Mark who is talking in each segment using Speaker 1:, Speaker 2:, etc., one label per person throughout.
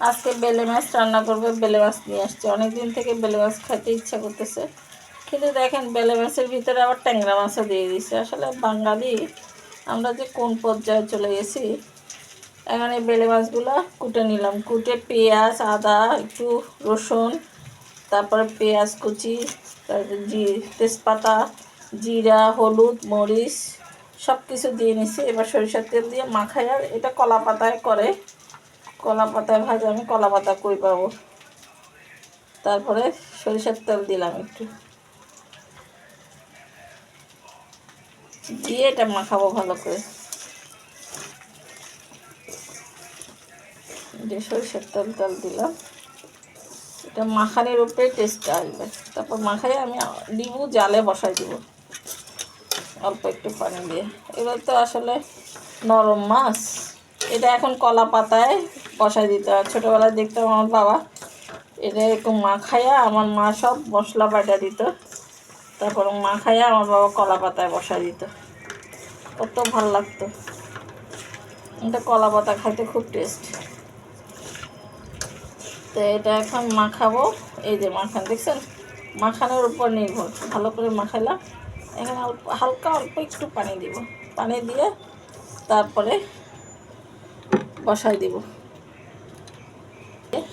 Speaker 1: আজকে বেলে মাছ রান্না করবে, বেলে মাছ নিয়ে আসছে। অনেক দিন থেকে বেলে মাছ খাইতে ইচ্ছা করতেছে। কিন্তু দেখেন, বেলে মাছের ভিতরে আবার ট্যাংরা মাছও দিয়ে দিচ্ছে আসলে বাঙালি, আমরা যে কোন পর্যায়ে চলে গেছি, এখন এই বেলে মাছগুলো কুটে নিলাম। কুটে পেঁয়াজ, আদা, একটু রসুন, তারপরে পেঁয়াজ কুচি, তারপরে জি, তেজপাতা, জিরা, হলুদ, মরিচ সব কিছু দিয়ে নিছি। এবার সরিষার তেল দিয়ে মাখাই আর এটা কলা পাতায় করে। কলা পাতায় ভাজা, আমি কলা পাতা কই পাবো? তারপরে সরিষার তেল দিলাম একটু। দিয়ে এটা মাখাবো ভালো করে। যে সরিষার তেল তেল দিলাম। এটা মাখানির উপরে টেস্ট আসবে। তারপর মাখাই আমি ডিবু জালে বসাই দিব। অল্প একটু পানি দিয়ে। এগুলো তো আসলে নরম মাছ। এটা এখন কলা পাতায় বসাই দিতে হয়। ছোটোবেলায় দেখতাম আমার বাবা এটা এরকম মাখাইয়া আমার মা সব মশলা বাটা দিত। তারপর মাখাইয়া আমার বাবা কলা পাতায় বসাই দিত। কত ভালো লাগতো। এটা কলা পাতা খাইতে খুব টেস্ট তো এটা এখন মাখাবো এই যে মাখান, দেখছেন? মাখানোর উপর নির্ভর। ভালো করে মাখাইলাম। এখানে হালকা অল্প একটু পানি দিব। পানি দিয়ে তারপরে বসাই দিব।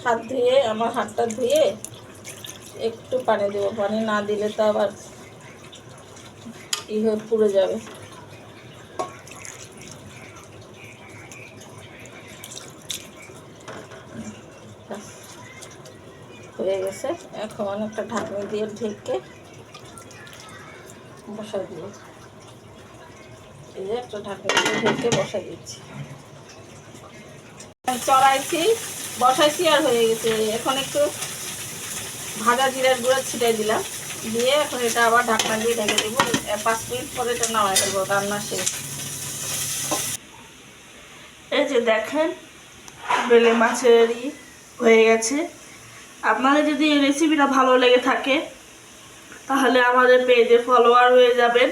Speaker 1: হাত ধুয়ে, আমার হাতটা ধুয়ে একটু পানি দেবো। পানি না দিলে তো আবার ই হয়ে পুড়ে যাবে। হয়ে গেছে। এখন একটা ঢাকনি দিয়ে ঢেকে বসাই দিব। এই যে একটা ঢাকনি দিয়ে ঢেকে বসাই দিচ্ছি। চড়াইছি, বসাইছি আর হয়ে গেছে। এখন একটু ভাজা জিরার গুঁড়া ছিটাই দিলাম। দিয়ে এখন এটা আবার ঢাকনা দিয়ে ঢেকে দেবো। পাঁচ মিনিট পরে এটা নামাই দেবো রান্না শেষ।
Speaker 2: এই যে দেখেন, বেলে মাছেরই হয়ে গেছে। আপনাদের যদি এই রেসিপিটা ভালো লেগে থাকে, তাহলে আমাদের পেজে ফলোয়ার হয়ে যাবেন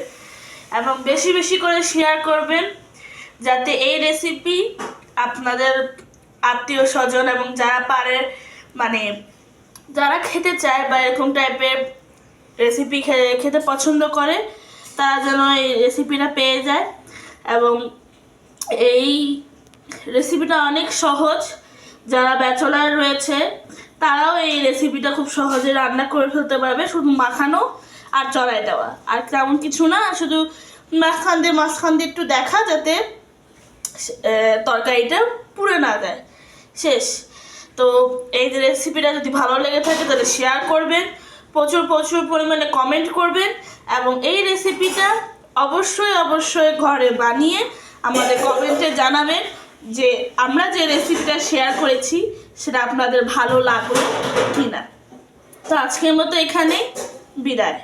Speaker 2: এবং বেশি বেশি করে শেয়ার করবেন, যাতে এই রেসিপি আপনাদের আত্মীয় স্বজন এবং যারা পারে মানে যারা খেতে চায় বা এরকম টাইপের রেসিপি খেতে পছন্দ করে, তারা যেন এই রেসিপিটা পেয়ে যায়। এবং এই রেসিপিটা অনেক সহজ। যারা ব্যাচলার রয়েছে, তারাও এই রেসিপিটা খুব সহজে রান্না করে ফেলতে পারবে শুধু মাখানো আর চড়াই দেওয়া। আর তেমন কিছু না, শুধু মাঝখান দিয়ে মাঝখান দিয়ে একটু দেখা যাতে তরকারিটা পুড়ে না যায়। শেষ। তো এই রেসিপিটা যদি ভালো লেগে থাকে তাহলে শেয়ার করবেন, প্রচুর প্রচুর পরিমাণে কমেন্ট করবেন এবং এই রেসিপিটা অবশ্যই অবশ্যই ঘরে বানিয়ে আমাদের কমেন্টে জানাবেন যে আমরা যে রেসিপিটা শেয়ার করেছি, সেটা আপনাদের ভালো লাগল কি না তো আজকের মতো এখানেই বিদায়।